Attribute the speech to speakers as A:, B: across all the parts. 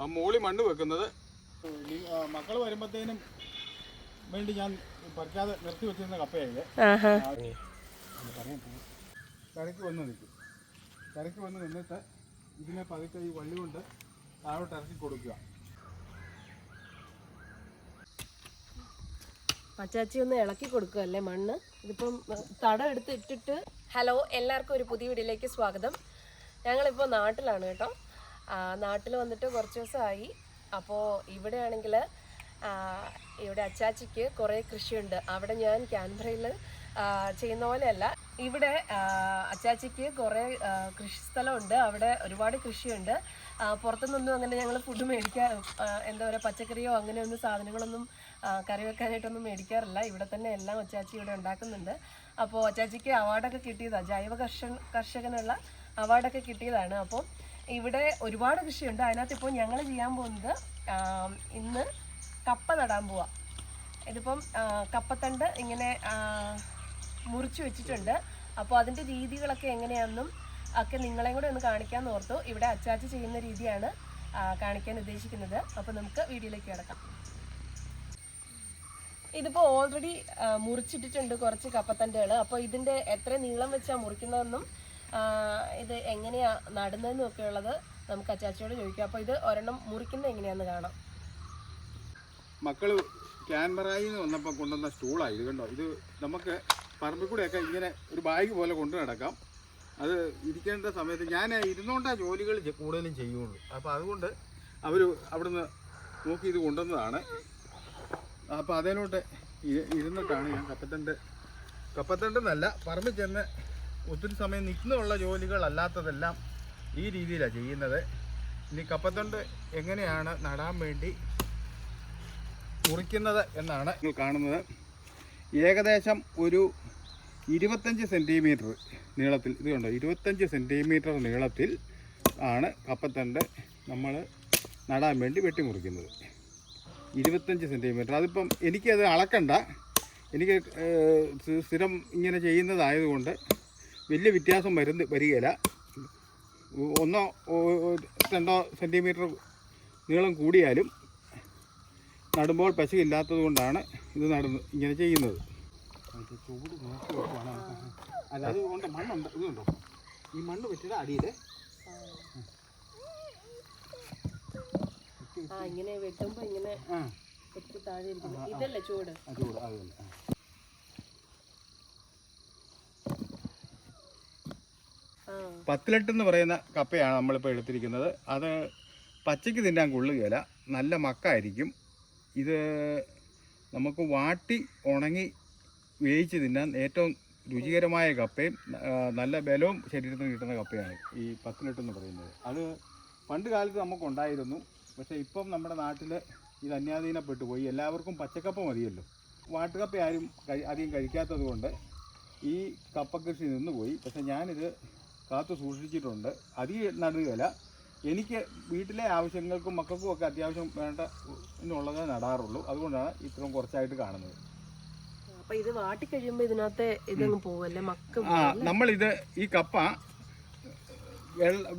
A: ആ മോളി മണ്ണ് വെക്കുന്നത്. മക്കൾ വരുമ്പോഴത്തേനും വേണ്ടി ഞാൻ പറിക്കാതെ നിർത്തി വെച്ചിരുന്ന കപ്പയായത് കരയ്ക്ക് വന്ന് നിൽക്കും. കരയ്ക്ക് വന്ന് നിന്നിട്ട് ഇതിനെ പതുക്കെ ഈ വള്ളി കൊണ്ട് താഴോട്ട് ഇറക്കി കൊടുക്കുക.
B: അച്ചാച്ചി ഒന്ന് ഇളക്കി കൊടുക്കുമല്ലേ മണ്ണ്? ഇതിപ്പം തടം എടുത്ത് ഇട്ടിട്ട്. ഹലോ എല്ലാവർക്കും ഒരു പുതിയ വീഡിയോയിലേക്ക് സ്വാഗതം. ഞങ്ങളിപ്പോൾ നാട്ടിലാണ് കേട്ടോ. നാട്ടിൽ വന്നിട്ട് കുറച്ച് ദിവസമായി. അപ്പോൾ ഇവിടെയാണെങ്കിൽ ഇവിടെ അച്ചാച്ചിക്ക് കുറേ കൃഷിയുണ്ട്. അവിടെ ഞാൻ ക്യാൻബ്രയിൽ ചെയ്യുന്ന പോലെയല്ല. ഇവിടെ അച്ചാച്ചിക്ക് കുറേ കൃഷി സ്ഥലമുണ്ട്. അവിടെ ഒരുപാട് കൃഷിയുണ്ട്. പുറത്തുനിന്നൊന്നും അങ്ങനെ ഞങ്ങൾ ഫുഡ് മേടിക്കാൻ എന്താ പറയുക പച്ചക്കറിയോ അങ്ങനെയൊന്നും സാധനങ്ങളൊന്നും കറി വെക്കാനായിട്ടൊന്നും മേടിക്കാറില്ല. ഇവിടെ തന്നെ എല്ലാം അച്ചാച്ചി ഇവിടെ ഉണ്ടാക്കുന്നുണ്ട്. അപ്പോൾ അച്ചാച്ചിക്ക് അവാർഡൊക്കെ കിട്ടിയതാണ് ജൈവ കർഷൻ കർഷകനുള്ള അവാർഡൊക്കെ കിട്ടിയതാണ്. അപ്പോൾ ഇവിടെ ഒരുപാട് കൃഷിയുണ്ട്. അതിനകത്ത് ഇപ്പോൾ ഞങ്ങൾ ചെയ്യാൻ പോകുന്നത് ഇന്ന് കപ്പ നടാൻ പോവാം. ഇതിപ്പം കപ്പത്തണ്ട് ഇങ്ങനെ മുറിച്ചു വെച്ചിട്ടുണ്ട്. അപ്പോൾ അതിന്റെ രീതികളൊക്കെ എങ്ങനെയാണെന്നും ഒക്കെ നിങ്ങളെയും കൂടെ ഒന്ന് കാണിക്കാൻ ഓർത്തു. ഇവിടെ അച്ചാച്ച് ചെയ്യുന്ന രീതിയാണ് കാണിക്കാൻ ഉദ്ദേശിക്കുന്നത്. അപ്പോൾ നമുക്ക് വീഡിയോയിലേക്ക് കിടക്കാം. ഇതിപ്പോൾ ഓൾറെഡി മുറിച്ചിട്ടിട്ടുണ്ട് കുറച്ച് കപ്പത്തണ്ടുകൾ അപ്പോൾ ഇതിന്റെ എത്ര നീളം വെച്ചാണ് മുറിക്കുന്നതെന്നും ഇത് എങ്ങനെയാ നടുന്നതെന്നും ഒക്കെ ഉള്ളത് നമുക്ക് അച്ചാച്ചിയോട് ചോദിക്കാം. അപ്പോൾ ഇത് ഒരെണ്ണം മുറിക്കുന്നത് എങ്ങനെയാണെന്ന് കാണാം.
A: മക്കൾ ക്യാൻബറായി വന്നപ്പോൾ കൊണ്ടുവന്ന സ്റ്റൂളായി ഇത് കണ്ടോ? ഇത് നമുക്ക് പറമ്പിൽ കൂടെയൊക്കെ ഇങ്ങനെ ഒരു ബാഗ് പോലെ കൊണ്ടു നടക്കാം. അത് ഇരിക്കേണ്ട സമയത്ത് ഞാൻ ഇരുന്നോണ്ടാ ജോലികൾ കൂടുതലും ചെയ്യുള്ളൂ. അപ്പോൾ അതുകൊണ്ട് അവർ അവിടുന്ന് നോക്കി ഇത് കൊണ്ടുവന്നതാണ്. അപ്പോൾ അതിലോട്ട് ഇ- ഇരുന്നിട്ടാണ് ഞാൻ കപ്പത്തണ്ട് കപ്പത്തണ്ടെന്നല്ല പറമ്പിൽ ചെന്ന് ഒത്തിരി സമയം നിൽക്കുന്നുള്ള ജോലികളല്ലാത്തതെല്ലാം ഈ രീതിയിലാണ് ചെയ്യുന്നത്. ഇനി കപ്പത്തൊണ്ട് എങ്ങനെയാണ് നടാൻ വേണ്ടി മുറിക്കുന്നത് എന്നാണ് നിങ്ങൾ കാണുന്നത്. ഏകദേശം ഒരു ഇരുപത്തഞ്ച് സെന്റിമീറ്റർ നീളത്തിൽ ഇത് കണ്ടോ? ഇരുപത്തഞ്ച് സെന്റിമീറ്റർ നീളത്തിൽ ആണ് കപ്പത്തണ്ട് നമ്മൾ നടാൻ വേണ്ടി വെട്ടിമുറിക്കുന്നത്. ഇരുപത്തഞ്ച് സെന്റിമീറ്റർ അതിപ്പം എനിക്കത് അളക്കണ്ട. എനിക്ക് സ്ഥിരം ഇങ്ങനെ ചെയ്യുന്നതായതുകൊണ്ട് വലിയ വ്യത്യാസം വരുന്ന വരികയില്ല. ഒന്നോ രണ്ടോ സെന്റിമീറ്റർ നീളം കൂടിയാലും നടുമ്പോൾ പശയില്ലാത്തത് കൊണ്ടാണ് ഇത് നടന്ന് ഇങ്ങനെ ചെയ്യുന്നത്. ചൂട് അല്ല മണ്ണുണ്ട്. ഇതുണ്ടോ ഈ മണ്ണ് വെച്ചിട്ട് അടിയിൽ
B: ഇങ്ങനെ വെട്ടുമ്പോൾ ഇങ്ങനെ താഴെ ഇതല്ലേ ചൂട്?
A: ചൂട് അത് തന്നെ ആ.
B: ആ
A: പത്തിലെട്ട് എന്ന് പറയുന്ന കപ്പയാണ് നമ്മളിപ്പോൾ എടുത്തിരിക്കുന്നത്. അത് പച്ചയ്ക്ക് തിന്നാൻ കൊള്ളുകയില്ല. നല്ല മക്കായിരിക്കും. ഇത് നമുക്ക് വാട്ടി ഉണങ്ങി വേവിച്ച് തിന്നാൻ ഏറ്റവും രുചികരമായ കപ്പയും നല്ല ബലവും ശരീരത്തിന് കിട്ടുന്ന കപ്പയാണ് ഈ പത്തിലെട്ട് എന്ന് പറയുന്നത്. അത് പണ്ട് കാലത്ത് നമുക്കുണ്ടായിരുന്നു. പക്ഷേ ഇപ്പം നമ്മുടെ നാട്ടിൽ ഇത് അന്യാധീനപ്പെട്ടു പോയി. എല്ലാവർക്കും പച്ചക്കപ്പ മതിയല്ലോ. വാട്ടുകപ്പ ആരും അധികം കഴിക്കാത്തത് കൊണ്ട് ഈ കപ്പ കൃഷി നിന്നുപോയി. പക്ഷേ ഞാനിത് കാത്തു സൂക്ഷിച്ചിട്ടുണ്ട്. അധികം നടുകയില്ല എനിക്ക് വീട്ടിലെ ആവശ്യങ്ങൾക്കും മക്കൾക്കും ഒക്കെ അത്യാവശ്യം വേണ്ട എന്നുള്ളത് നടാറുള്ളൂ. അതുകൊണ്ടാണ് ഇത്രയും കുറച്ചായിട്ട് കാണുന്നത്.
B: അപ്പൊ ഇത് വാട്ടി കഴിയുമ്പോ ഇതിനകത്തെ ഇതങ്ങ് പോവല്ലേ? മക്ക
A: ആ നമ്മളിത് ഈ കപ്പ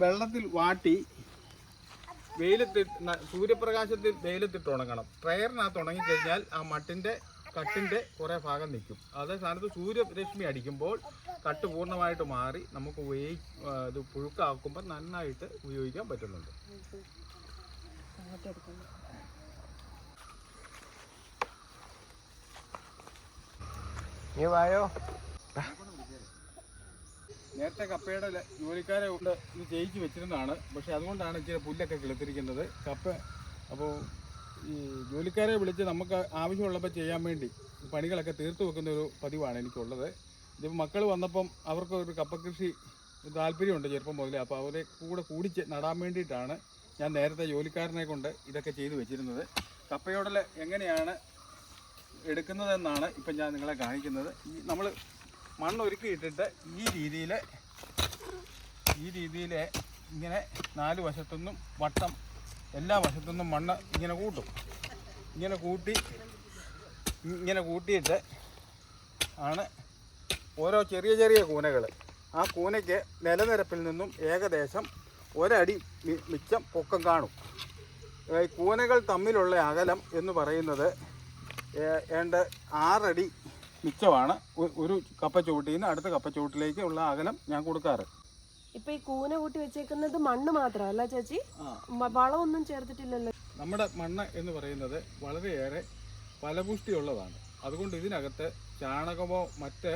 A: വെള്ളത്തിൽ വാട്ടി വെയിലത്ത് സൂര്യപ്രകാശത്തിൽ വെയിലത്തിട്ട് ഉണങ്ങണം. ട്രയറിനകത്ത് ഉണങ്ങിക്കഴിഞ്ഞാൽ ആ മട്ടിന്റെ കട്ടിന്റെ കുറേ ഭാഗം നിൽക്കും. അതേ സ്ഥാനത്ത് സൂര്യരശ്മി അടിക്കുമ്പോൾ കട്ട് പൂർണമായിട്ട് മാറി നമുക്ക് വേ ഇത് പുഴുക്കാക്കുമ്പോൾ നന്നായിട്ട് ഉപയോഗിക്കാൻ പറ്റുന്നുണ്ട്.
C: നീ വായോ?
A: നേരത്തെ കപ്പയുടെ ജോലിക്കാരെ കൊണ്ട് ഇത് ജയിച്ചു വെച്ചിരുന്നതാണ്. പക്ഷെ അതുകൊണ്ടാണ് ഇച്ചിരി പുല്ലൊക്കെ കിളുത്തിരിക്കുന്നത്. കപ്പ അപ്പോൾ ഈ ജോലിക്കാരെ വിളിച്ച് നമുക്ക് ആവശ്യമുള്ളപ്പോൾ ചെയ്യാൻ വേണ്ടി പണികളൊക്കെ തീർത്തു വെക്കുന്ന ഒരു പതിവാണ് എനിക്കുള്ളത്. ഇതിപ്പോൾ മക്കൾ വന്നപ്പം അവർക്ക് ഒരു കപ്പക്കൃഷി കൃഷി താല്പര്യമുണ്ട് ചെറുപ്പം മുതലേ. അപ്പോൾ അവരെ കൂടെ കൂടിച്ച് നടാൻ വേണ്ടിയിട്ടാണ് ഞാൻ നേരത്തെ ജോലിക്കാരനെ കൊണ്ട് ഇതൊക്കെ ചെയ്തു വെച്ചിരുന്നത്. കപ്പയോടൽ എങ്ങനെയാണ് എടുക്കുന്നതെന്നാണ് ഇപ്പം ഞാൻ നിങ്ങളെ കാണിക്കുന്നത്. ഈ നമ്മൾ മണ്ണ് ഒരുക്കി ഈ രീതിയിൽ ഈ രീതിയിൽ ഇങ്ങനെ നാല് വശത്തുനിന്നും വട്ടം എല്ലാ വശത്തുനിന്നും മണ്ണ് ഇങ്ങനെ കൂട്ടും. ഇങ്ങനെ കൂട്ടി ഇങ്ങനെ കൂട്ടിയിട്ട് ആണ് ഓരോ ചെറിയ ചെറിയ കൂനകൾ. ആ കൂനയ്ക്ക് നിലനിരപ്പിൽ നിന്നും ഏകദേശം ഒരടി മിച്ചം പൊക്കം കാണും. ഈ കൂനകൾ തമ്മിലുള്ള അകലം എന്ന് പറയുന്നത് ഏണ്ട് ആറടി മിച്ചമാണ്. ഒരു കപ്പ ചുവട്ടിൽ നിന്ന് അടുത്ത കപ്പ ചുവട്ടിലേക്ക് ഉള്ള അകലം ഞാൻ കൊടുക്കാറ്.
B: ഇപ്പൊ ഈ കൂന കൂട്ടി വെച്ചേക്കുന്നത് മണ്ണ് മാത്രമല്ല ചേച്ചി. വളമൊന്നും ചേർത്തിട്ടില്ലല്ലോ.
A: നമ്മുടെ മണ്ണ് എന്ന് പറയുന്നത് വളരെയേറെ ഫലപുഷ്ടിയുള്ളതാണ്. അതുകൊണ്ട് ഇതിനകത്ത് ചാണകമോ മറ്റ്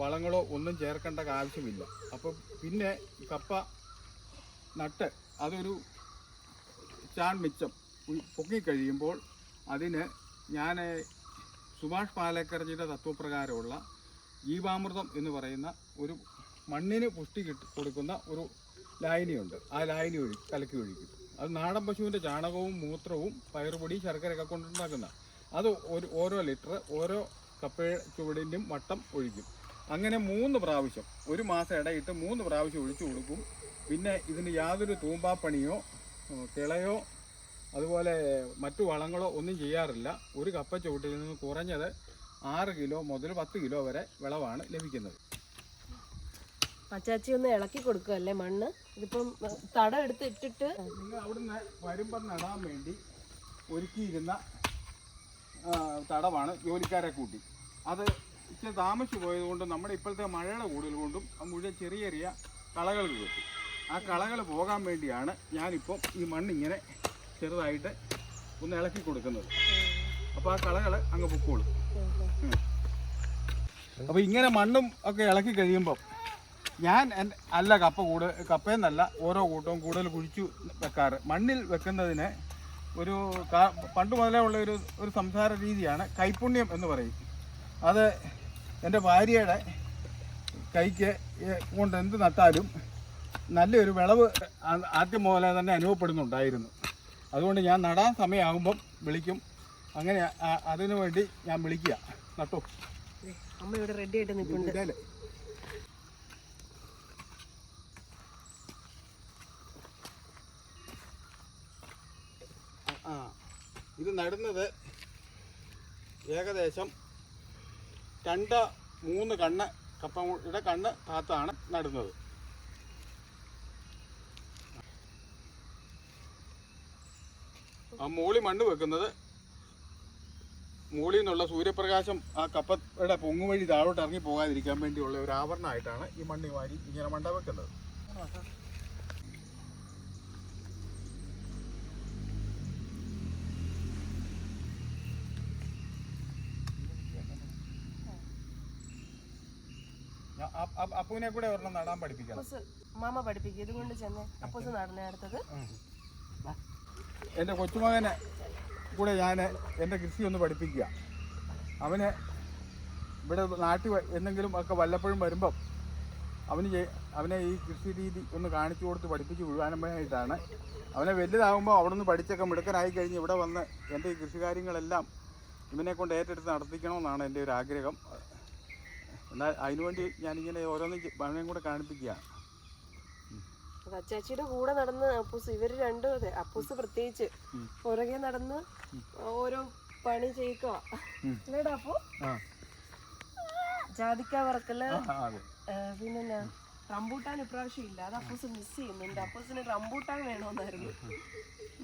A: വളങ്ങളോ ഒന്നും ചേർക്കേണ്ട ആവശ്യമില്ല. അപ്പം പിന്നെ കപ്പ നട്ട് അതൊരു ചാൺ മിച്ചം പൊക്കിക്കഴിയുമ്പോൾ അതിന് ഞാൻ സുഭാഷ് പാലേക്കർജിയുടെ തത്വപ്രകാരമുള്ള ജീവാമൃതം എന്ന് പറയുന്ന ഒരു മണ്ണിന് പുഷ്ടി കിട്ടി കൊടുക്കുന്ന ഒരു ലായനിയുണ്ട്. ആ ലായനി ഒഴി കലക്കി ഒഴിക്കും. അത് നാടൻ പശുവിന്റെ ചാണകവും മൂത്രവും പയറുപൊടി ശർക്കരയൊക്കെ കൊണ്ടുണ്ടാക്കുന്ന. അത് ഒരു ഓരോ ലിറ്റർ ഓരോ കപ്പ ചുവടിന്റെയും വട്ടം ഒഴിക്കും. അങ്ങനെ മൂന്ന് പ്രാവശ്യം ഒരു മാസം ഇടയിട്ട് മൂന്ന് പ്രാവശ്യം ഒഴിച്ചു കൊടുക്കും. പിന്നെ ഇതിന് യാതൊരു തൂമ്പാപ്പണിയോ കിളയോ അതുപോലെ മറ്റു വളങ്ങളോ ഒന്നും ചെയ്യാറില്ല. ഒരു കപ്പ ചുവട്ടിൽ നിന്ന് കുറഞ്ഞത് ആറ് കിലോ മുതൽ പത്ത് കിലോ വരെ വിളവാണ് ലഭിക്കുന്നത്.
B: അച്ചാച്ചി ഒന്ന് ഇളക്കി കൊടുക്കുമല്ലേ മണ്ണ്? ഇതിപ്പം തടം എടുത്ത് ഇട്ടിട്ട്
A: നിങ്ങൾ അവിടുന്ന് വരുമ്പം നടാൻ വേണ്ടി ഒരുക്കിയിരുന്ന തടമാണ് ജോലിക്കാരെ കൂട്ടി. അത് ഇച്ചിരി താമസിച്ചു പോയതുകൊണ്ട് നമ്മുടെ ഇപ്പോഴത്തെ മഴയുടെ കൂടുതൽ കൊണ്ടും ആ മുഴുവൻ ചെറിയ ചെറിയ കളകൾ കിട്ടും. ആ കളകൾ പോകാൻ വേണ്ടിയാണ് ഞാനിപ്പം ഈ മണ്ണിങ്ങനെ ചെറുതായിട്ട് ഒന്ന് ഇളക്കി കൊടുക്കുന്നത്. അപ്പോൾ ആ കളകൾ അങ്ങ് പൊക്കോളും. അപ്പോൾ ഇങ്ങനെ മണ്ണും ഒക്കെ ഇളക്കി കഴിയുമ്പം ഞാൻ അല്ല കപ്പ കൂട് കപ്പയെന്നല്ല ഓരോ കൂട്ടവും കൂടുതൽ കുഴിച്ചു വെക്കാറ്. മണ്ണിൽ വെക്കുന്നതിന് ഒരു പണ്ട് മുതലേ ഉള്ള ഒരു ഒരു സംസാര രീതിയാണ് കൈപുണ്യം എന്ന് പറയും. അത് എന്റെ ഭാര്യയുടെ കൈക്ക് കൊണ്ട് എന്ത് നട്ടാലും നല്ലൊരു വിളവ് ആദ്യം മുതലേ തന്നെ അനുഭവപ്പെടുന്നുണ്ടായിരുന്നു. അതുകൊണ്ട് ഞാൻ നടാൻ സമയമാകുമ്പം വിളിക്കും. അങ്ങനെ അതിനുവേണ്ടി അതിനു വേണ്ടി ഞാൻ വിളിക്കുക. നട്ടോ?
B: അമ്മ ഇവിടെ റെഡി ആയിട്ട് നിൽപ്പുണ്ട്
A: ഇതേൽ. ആ ഇത് നടുന്നത് ഏകദേശം രണ്ട് മൂന്ന് കണ്ണ് കപ്പയുടെ കണ്ണ് താത്താണ് നടുന്നത്. ആ മൂളി മണ്ണ് വെക്കുന്നത് മുകളിൽ നിന്നുള്ള സൂര്യപ്രകാശം ആ കപ്പയുടെ പൊങ്ങുവഴി താഴോട്ട് ഇറങ്ങി പോകാതിരിക്കാൻ വേണ്ടിയുള്ള ഒരു ആവരണമായിട്ടാണ് ഈ മണ്ണി വാരി ഇങ്ങനെ മണ്ട വെക്കുന്നത്. ഞാൻ അ- അ- അപ്പുവിനെ കൂടെ ഒരെണ്ണം നടാൻ
B: പഠിപ്പിക്കാം മാമ പഠിപ്പിക്കും. ഇതുകൊണ്ട് ചെന്ന് അപ്പൂസ് നടന്നേ അടുത്തത്.
A: എന്റെ കൊച്ചുമകനെ കൂടെ ഞാൻ എന്റെ കൃഷി ഒന്ന് പഠിപ്പിക്കുക. അവന് ഇവിടെ നാട്ടിൽ എന്തെങ്കിലും ഒക്കെ വല്ലപ്പോഴും വരുമ്പം അവന് അവനെ ഈ കൃഷി രീതി ഒന്ന് കാണിച്ചു കൊടുത്ത് പഠിപ്പിച്ച് വിടുവാനായിട്ടാണ്. അവനെ വലുതാകുമ്പോൾ അവിടെ നിന്ന് പഠിച്ചൊക്കെ മിടുക്കനായി കഴിഞ്ഞ് ഇവിടെ വന്ന് എന്റെ ഈ കൃഷി കാര്യങ്ങളെല്ലാം ഇവനെ കൊണ്ട് ഏറ്റെടുത്ത് നടത്തിക്കണമെന്നാണ് എന്റെ ഒരു ആഗ്രഹം. എന്നാൽ അതിനുവേണ്ടി ഞാനിങ്ങനെ ഓരോന്നും ചെ- കൂടെ കാണിപ്പിക്കുകയാണ്
B: അത് അച്ചാച്ചിയുടെ കൂടെ നടന്ന് അപ്പൂസ് ഇവർ രണ്ടും അതെ അപ്പൂസ് പ്രത്യേകിച്ച് പുറകെ നടന്ന് ഓരോ പണി ചെയ്യിക്കുക
A: ഉം.
B: അപ്പു. ജാതിക്ക
A: വറക്കൽ.
B: പിന്നെ റംബൂട്ടാൻ ഇപ്രാവശ്യം ഇല്ല. അത് അപ്പൂസ് മിസ് ചെയ്യുന്നുണ്ട്. അപ്പൂസിന് റംബൂട്ടാൻ വേണമെന്നായിരുന്നു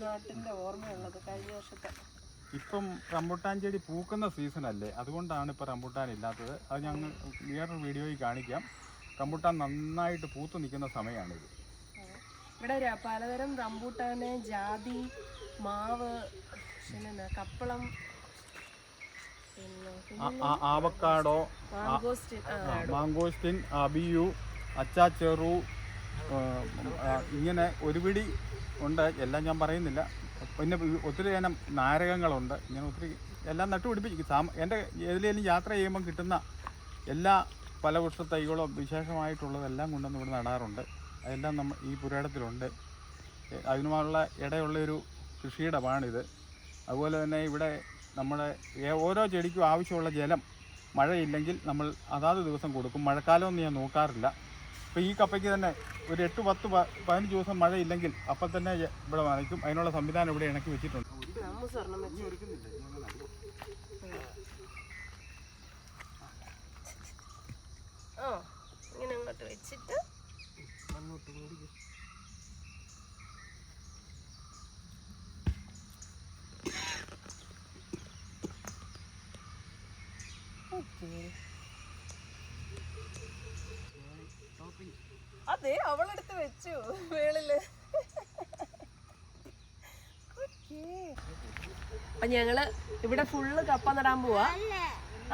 B: നാട്ടിന്റെ ഓർമ്മയുള്ളത് കഴിഞ്ഞ വർഷത്തെ.
A: ഇപ്പം റംബുട്ടാൻ ചെടി പൂക്കുന്ന സീസൺ അല്ലേ? അതുകൊണ്ടാണ് ഇപ്പം റംബുട്ടാൻ ഇല്ലാത്തത്. അത് ഞങ്ങൾ വേറൊരു വീഡിയോയിൽ കാണിക്കാം. റംബുട്ടാൻ നന്നായിട്ട് പൂത്തു നിൽക്കുന്ന സമയമാണിത്.
B: ഇവിടെ പലതരം റംബൂട്ടാന് ജാതി മാവ് പിന്നെ കപ്പളം
A: ആവക്കാടോ
B: മാങ്കോസ്റ്റിൻ
A: അബിയു അച്ചാച്ചെറു ഇങ്ങനെ ഒരുപിടി ഉണ്ട്. എല്ലാം ഞാൻ പറയുന്നില്ല. പിന്നെ ഒത്തിരി ഇനം നാരകങ്ങളുണ്ട്. ഇങ്ങനെ ഒത്തിരി എല്ലാം നട്ടുപിടിപ്പിക്കും. സാമ എന്റെ ഏതിലേലും യാത്ര ചെയ്യുമ്പം കിട്ടുന്ന എല്ലാ ഫലവൃക്ഷ തൈകളും വിശേഷമായിട്ടുള്ളതെല്ലാം കൊണ്ടുവന്ന് ഇവിടെ നടാറുണ്ട്. അതെല്ലാം നമ്മൾ ഈ പുരാടത്തിലുണ്ട് അതിനുമുള്ള ഇടയുള്ള ഒരു കൃഷിയിടമാണിത്. അതുപോലെ തന്നെ ഇവിടെ നമ്മുടെ ഓരോ ചെടിക്കും ആവശ്യമുള്ള ജലം മഴയില്ലെങ്കിൽ നമ്മൾ അതാത് ദിവസം കൊടുക്കും. മഴക്കാലമൊന്നും ഞാൻ നോക്കാറില്ല. ഇപ്പോൾ ഈ കപ്പയ്ക്ക് തന്നെ ഒരു എട്ട് പത്ത് പതിനഞ്ച് ദിവസം മഴ ഇല്ലെങ്കിൽ അപ്പം തന്നെ ഇവിടെ നനയ്ക്കും അതിനുള്ള സംവിധാനം ഇവിടെ ഇണക്കി വെച്ചിട്ടുണ്ട്.
B: ഇങ്ങനെ അങ്ങോട്ട് വെച്ചിട്ട് ദേ അവളെടുത്ത് വെച്ചു വേളിൽ അപ്പൊ ഞങ്ങൾ ഇവിടെ ഫുള്ള് കപ്പ നടാൻ പോവാ.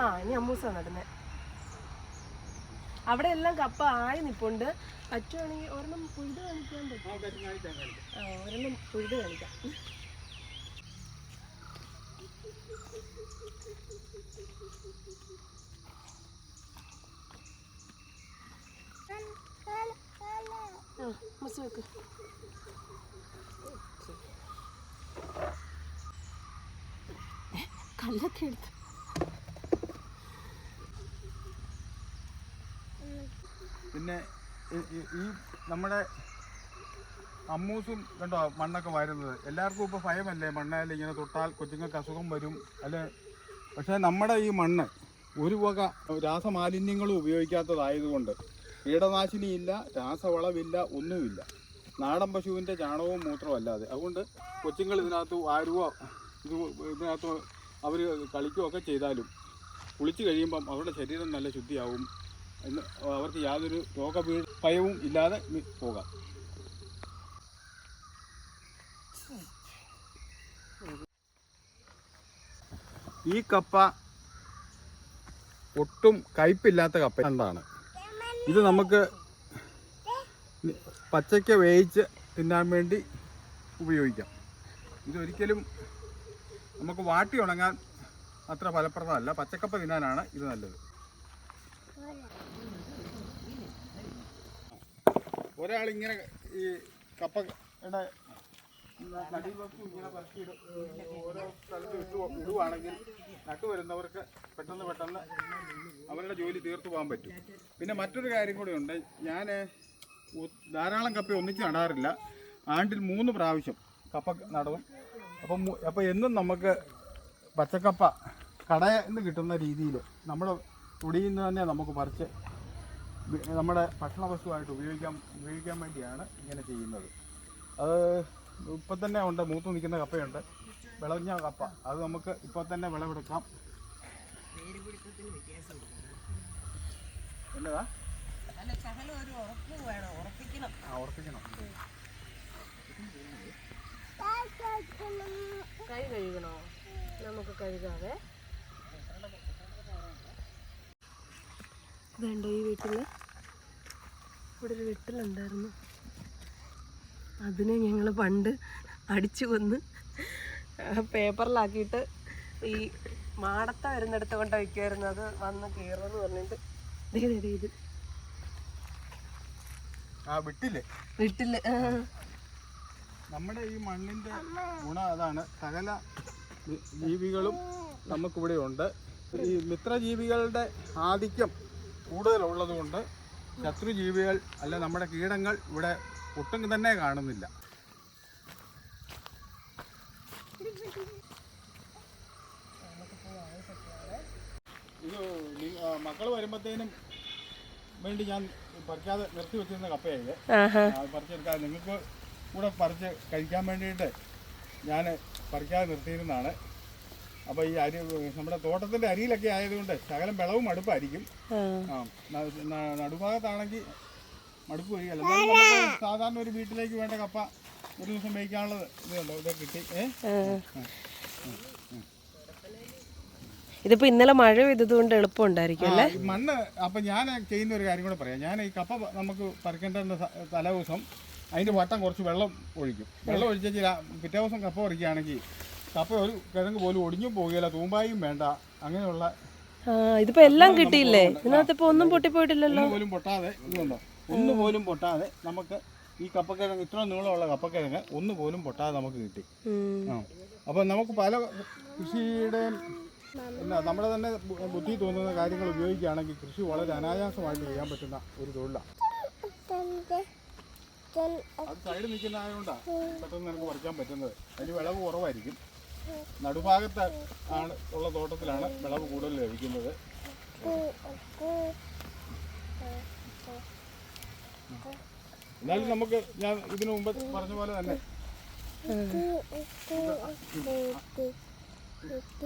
B: ആ ഇനി അമ്മൂസ നടന്നെ. അവിടെ എല്ലാം കപ്പ ആയി നിപ്പുണ്ട്. പറ്റുവാണെങ്കിൽ ഒരെണ്ണം പുഴുത് കാണിക്കാൻ പറ്റും. ഒരെണ്ണം പുഴുത് കാണിക്കാം. മുസ വെക്ക്. കല്ലൊക്കെ എടുത്ത്.
A: പിന്നെ ഈ നമ്മുടെ അമ്മൂസും കണ്ടോ മണ്ണൊക്കെ വരുന്നത്? എല്ലാവർക്കും ഇപ്പോൾ ഭയമല്ലേ? മണ്ണായാലും ഇങ്ങനെ തൊട്ടാൽ കൊച്ചുങ്ങൾക്ക് അസുഖം വരും അല്ലെ? പക്ഷേ നമ്മുടെ ഈ മണ്ണ് ഒരു വക രാസമാലിന്യങ്ങളും ഉപയോഗിക്കാത്തതായതുകൊണ്ട് കീടനാശിനിയില്ല രാസവളമില്ല ഒന്നുമില്ല. നാടൻ പശുവിന്റെ ചാണകവും മൂത്രവും അല്ലാതെ. അതുകൊണ്ട് കൊച്ചുങ്ങൾ ഇതിനകത്ത് ആരുവോ ഇത് ഇതിനകത്ത് അവർ കളിക്കുകയൊക്കെ ചെയ്താലും കുളിച്ച് കഴിയുമ്പം അവരുടെ ശരീരം നല്ല ശുദ്ധിയാവും എന്ന് അവർക്ക് യാതൊരു രോഗപീ ഭയവും ഇല്ലാതെ പോകാം. ഈ കപ്പ ഒട്ടും കയ്പില്ലാത്ത കപ്പ എന്താണ് ഇത് നമുക്ക് പച്ചയ്ക്ക് വേവിച്ച് തിന്നാൻ വേണ്ടി ഉപയോഗിക്കാം. ഇതൊരിക്കലും നമുക്ക് വാട്ടി ഉണങ്ങാൻ അത്ര ഫലപ്രദമല്ല. പച്ചക്കപ്പ തിന്നാനാണ് ഇത് നല്ലത്. ഒരാളിങ്ങനെ ഈ കപ്പയുടെ ഓരോ ഇട്ടു ഇടുവാണെങ്കിൽ നട്ടുവരുന്നവർക്ക് പെട്ടെന്ന് പെട്ടെന്ന് അവരുടെ ജോലി തീർത്തു പോകാൻ പറ്റും. പിന്നെ മറ്റൊരു കാര്യം കൂടെ ഉണ്ട്. ഞാൻ ധാരാളം കപ്പ ഒന്നിച്ച് നടാറില്ല. ആണ്ടിൽ മൂന്ന് പ്രാവശ്യം കപ്പ നടും. അപ്പം അപ്പം എന്നും നമുക്ക് പച്ചക്കപ്പ കടയിൽ നിന്ന് കിട്ടുന്ന രീതിയിൽ നമ്മൾ തുടിയിൽ നിന്ന് തന്നെ നമുക്ക് പറിച്ച് നമ്മുടെ ഭക്ഷണ വസ്തുവായിട്ട് ഉപയോഗിക്കാൻ ഉപയോഗിക്കാൻ വേണ്ടിയാണ് ഇങ്ങനെ ചെയ്യുന്നത്. അത് ഇപ്പം തന്നെ ഉണ്ട് മൂത്ത് നിൽക്കുന്ന കപ്പയുണ്ട്. വിളഞ്ഞ കപ്പ. അത് നമുക്ക് ഇപ്പോൾ തന്നെ വിളവെടുക്കാം. എന്നതാ? ആ ഉറപ്പിക്കണം.
B: കൈ കഴുകണോ? നമുക്ക് ഇതുണ്ടോ ഈ വീട്ടിൽ ഇവിടെ ഒരു വീട്ടിലുണ്ടായിരുന്നു. അതിനെ ഞങ്ങൾ പണ്ട് അടിച്ചു വന്ന് പേപ്പറിലാക്കിയിട്ട് ഈ മാടത്ത വരുന്നിടത്ത് കൊണ്ട് വയ്ക്കുമായിരുന്നു അത് വന്ന് കയറുമെന്ന് പറഞ്ഞിട്ട് ഇത്.
A: ആ വിട്ടില്ലേ?
B: വീട്ടിൽ
A: നമ്മുടെ ഈ മണ്ണിന്റെ ഗുണം അതാണ്. സകല ജീവികളും നമുക്കിവിടെ ഉണ്ട്. ഈ മിത്രജീവികളുടെ ആധിക്യം കൂടുതലുള്ളത് കൊണ്ട് ശത്രുജീവികൾ അല്ല നമ്മുടെ കീടങ്ങൾ ഇവിടെ ഒട്ടും തന്നെ കാണുന്നില്ല. ഇത് മക്കൾ വരുമ്പോഴത്തേനും വേണ്ടി ഞാൻ പറിക്കാതെ നിർത്തി വെച്ചിരുന്ന കപ്പയായത് പറിച്ചെടുക്കാതെ നിങ്ങൾക്ക് കൂടെ പറിച്ച് കഴിക്കാൻ വേണ്ടിയിട്ട് ഞാൻ പറിക്കാതെ നിർത്തിയിരുന്നതാണ്. അപ്പോൾ ഈ അരി നമ്മുടെ തോട്ടത്തിന്റെ അരിയിലൊക്കെ ആയതുകൊണ്ട് ശകലം വിളവും അടുപ്പായിരിക്കും. നടുഭാഗത്താണെങ്കിൽ മടുപ്പ് വരികയല്ല. സാധാരണ ഒരു വീട്ടിലേക്ക് വേണ്ട കപ്പ ഒരു ദിവസം മേയ്ക്കാനുള്ളത് ഇതുണ്ടോ? ഇതൊക്കെ കിട്ടി.
B: ഇതിപ്പോ ഇന്നലെ മഴ പെയ്തത് കൊണ്ട് എളുപ്പമുണ്ടായിരിക്കും
A: അല്ലേ? മണ്ണ് അപ്പൊ ഞാൻ ചെയ്യുന്ന ഒരു കാര്യം കൂടെ പറയാം. ഞാൻ ഈ കപ്പ നമുക്ക് പറിക്കേണ്ട തലേ ദിവസം അതിന്റെ വട്ടം കുറച്ച് വെള്ളം ഒഴിക്കും. വെള്ളം ഒഴിച്ചാൽ പിറ്റേ ദിവസം കപ്പ പറിക്കുകയാണെങ്കിൽ കപ്പ ഒരു കിഴങ്ങ് പോലും ഒടിഞ്ഞു പോകുകയില്ല തൂമ്പായും വേണ്ട. അങ്ങനെയുള്ള
B: ഇതിപ്പോ എല്ലാം കിട്ടിയില്ലേ? ഇതിനകത്ത് ഇപ്പൊ ഒന്നും പൊട്ടിപ്പോയിട്ടില്ലല്ലോ.
A: പോലും പൊട്ടാതെ ഇതുണ്ടോ? ഒന്ന് പോലും പൊട്ടാതെ നമുക്ക് ഈ കപ്പക്കിഴങ്ങ് ഇത്ര നീളമുള്ള കപ്പക്കിഴങ്ങ് ഒന്ന് പോലും പൊട്ടാതെ നമുക്ക് കിട്ടി. ആ. അപ്പോൾ നമുക്ക് പല കൃഷിയുടെയും എന്നാ നമ്മുടെ തന്നെ ബുദ്ധി തോന്നുന്ന കാര്യങ്ങൾ ഉപയോഗിക്കുകയാണെങ്കിൽ കൃഷി വളരെ അനായാസമായിട്ട് ചെയ്യാൻ പറ്റുന്ന ഒരു തൊഴിലാണ് അത് സൈഡിൽ നിൽക്കുന്നതായതുകൊണ്ടാണ് പെട്ടെന്ന് നമുക്ക് പറിക്കാൻ പറ്റുന്നത്. അതിന് വിളവ് കുറവായിരിക്കും. നടുഭാഗത്ത് ആണ് ഉള്ള തോട്ടത്തിലാണ് വിളവ് കൂടുതൽ ലഭിക്കുന്നത്. എന്നാലും നമുക്ക് ഞാൻ ഇതിനു മുമ്പ് പറഞ്ഞ പോലെ തന്നെ.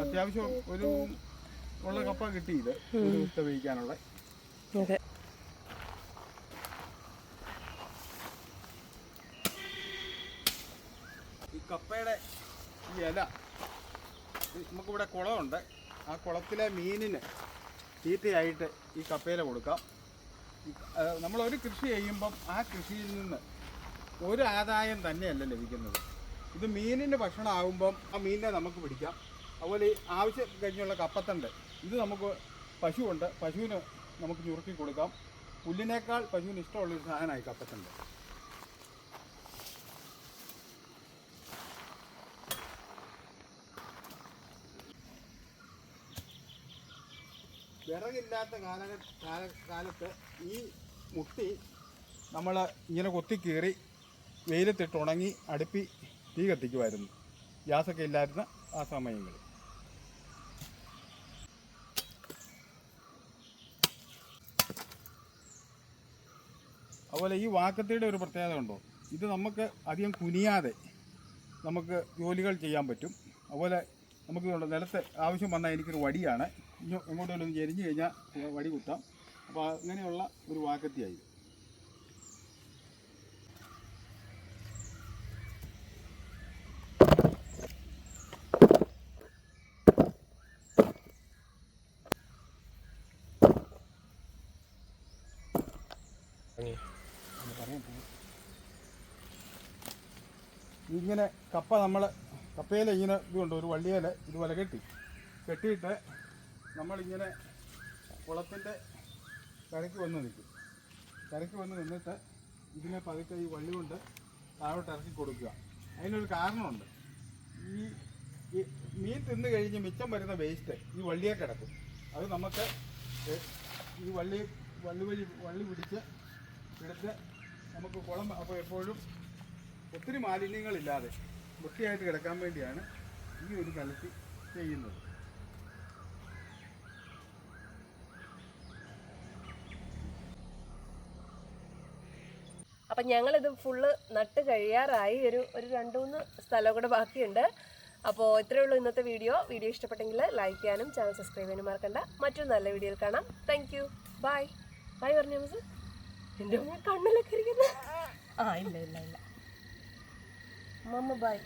A: അത്യാവശ്യം ഒരു ഉള്ള കപ്പ കിട്ടിയില്ല.
B: ഉപയോഗിക്കാനുള്ള
A: ഈ കപ്പയുടെ ഈ ഇല നമുക്കിവിടെ കുളമുണ്ട്. ആ കുളത്തിലെ മീനിന് തീറ്റയായിട്ട് ഈ കപ്പയിൽ കൊടുക്കാം. നമ്മളൊരു കൃഷി ചെയ്യുമ്പം ആ കൃഷിയിൽ നിന്ന് ഒരു ആദായം തന്നെയല്ല ലഭിക്കുന്നത്. ഇത് മീനിന് ഭക്ഷണമാകുമ്പം ആ മീനിനെ നമുക്ക് പിടിക്കാം. അതുപോലെ ആവശ്യം കഴിഞ്ഞുള്ള കപ്പത്തണ്ട് ഇത് നമുക്ക് പശുവുണ്ട്. പശുവിന് നമുക്ക് ഞുറുക്കി കൊടുക്കാം. പുല്ലിനേക്കാൾ പശുവിന് ഇഷ്ടമുള്ളൊരു സാധനമായി കപ്പത്തണ്ട്. വിറകില്ലാത്ത കാല കാലത്ത് ഈ മുട്ടി നമ്മൾ ഇങ്ങനെ കൊത്തി കീറി വെയിലത്തിട്ട് ഉണങ്ങി അടുപ്പി തീ കത്തിക്കുമായിരുന്നു. ഗ്യാസൊക്കെ ഇല്ലായിരുന്ന ആ സമയങ്ങളിൽ. അതുപോലെ ഈ വാക്കത്തിയുടെ ഒരു പ്രത്യേകത ഉണ്ടോ? ഇത് നമുക്ക് അധികം കുനിയാതെ നമുക്ക് ജോലികൾ ചെയ്യാൻ പറ്റും. അതുപോലെ നമുക്ക് നിലത്ത് ആവശ്യം വന്നാൽ എനിക്കൊരു വടിയാണ്. എങ്ങോട്ടെങ്കിലും ഒന്ന് ചെരിഞ്ഞു കഴിഞ്ഞാൽ വടി കുത്താം. അപ്പോൾ അങ്ങനെയുള്ള ഒരു വാക്കത്തിയായി. ഇങ്ങനെ കപ്പ നമ്മൾ കപ്പയിൽ ഇങ്ങനെ ഇതുകൊണ്ട് ഒരു വള്ളിയില ഇതുപോലെ കെട്ടി. കെട്ടിയിട്ട് നമ്മളിങ്ങനെ കുളത്തിന്റെ കരയ്ക്ക് വന്ന് നിൽക്കും. കരയ്ക്ക് വന്ന് നിന്നിട്ട് ഇതിനെ പതുക്കെ ഈ വള്ളി കൊണ്ട് താഴോട്ട് ഇറക്കി കൊടുക്കുക. അതിനൊരു കാരണമുണ്ട്. ഈ മീൻ തിന്നു കഴിഞ്ഞ് മിച്ചം വരുന്ന വേസ്റ്റ് ഈ വള്ളിയെ കിടക്കും. അത് നമുക്ക് ഈ വള്ളി വള്ളി വഴി വള്ളി പിടിച്ച് എടുത്ത് നമുക്ക് കുളം അപ്പോൾ എപ്പോഴും ഒത്തിരി മാലിന്യങ്ങളില്ലാതെ വൃത്തിയായിട്ട് കിടക്കാൻ വേണ്ടിയാണ് ഈ ഒരു കലത്തി ചെയ്യുന്നത്.
B: അപ്പം ഞങ്ങളിത് ഫുള്ള് നട്ട് കഴിയാറായി. ഒരു ഒരു രണ്ട് മൂന്ന് സ്ഥലം കൂടെ ബാക്കിയുണ്ട്. അപ്പോൾ ഇത്രയേ ഉള്ളൂ ഇന്നത്തെ വീഡിയോ. വീഡിയോ ഇഷ്ടപ്പെട്ടെങ്കിൽ ലൈക്ക് ചെയ്യാനും ചാനൽ സബ്സ്ക്രൈബ് ചെയ്യാനും മറക്കണ്ട. മറ്റൊരു നല്ല വീഡിയോയിൽ കാണാം. താങ്ക് യു ബൈ ബൈ പറഞ്ഞു മിസ് എന്റെ അമ്മ കണ്ണിലൊക്കെ ആ ഇല്ല ഇല്ല ഇല്ല. മമ്മ ബൈ